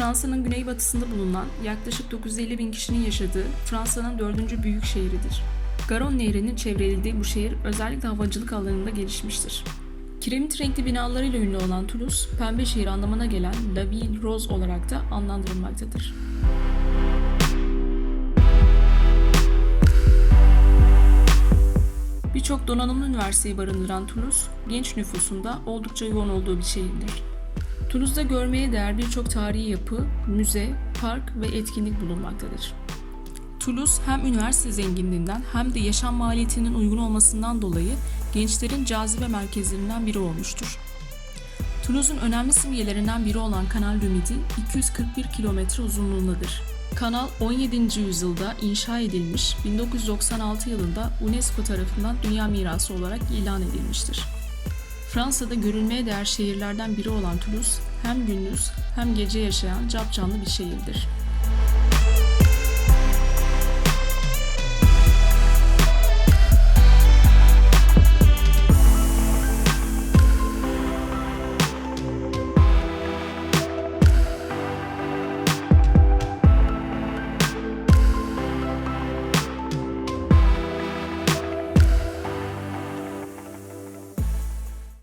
Fransa'nın güneybatısında bulunan yaklaşık 950 bin kişinin yaşadığı Fransa'nın dördüncü büyük şehridir. Garonne Nehri'nin çevrelediği bu şehir özellikle havacılık alanında gelişmiştir. Kiremit renkli binalarıyla ünlü olan Toulouse, pembe şehir anlamına gelen La Ville Rose olarak da adlandırılmaktadır. Birçok donanımlı üniversiteyi barındıran Toulouse, genç nüfusunda oldukça yoğun olduğu bir şehirdir. Toulouse'da görmeye değer birçok tarihi yapı, müze, park ve etkinlik bulunmaktadır. Toulouse hem üniversite zenginliğinden hem de yaşam maliyetinin uygun olmasından dolayı gençlerin cazibe merkezlerinden biri olmuştur. Toulouse'un önemli simgelerinden biri olan Canal du Midi 241 kilometre uzunluğundadır. Kanal 17. yüzyılda inşa edilmiş, 1996 yılında UNESCO tarafından Dünya Mirası olarak ilan edilmiştir. Fransa'da görülmeye değer şehirlerden biri olan Toulouse hem gündüz hem gece yaşayan capcanlı bir şehirdir.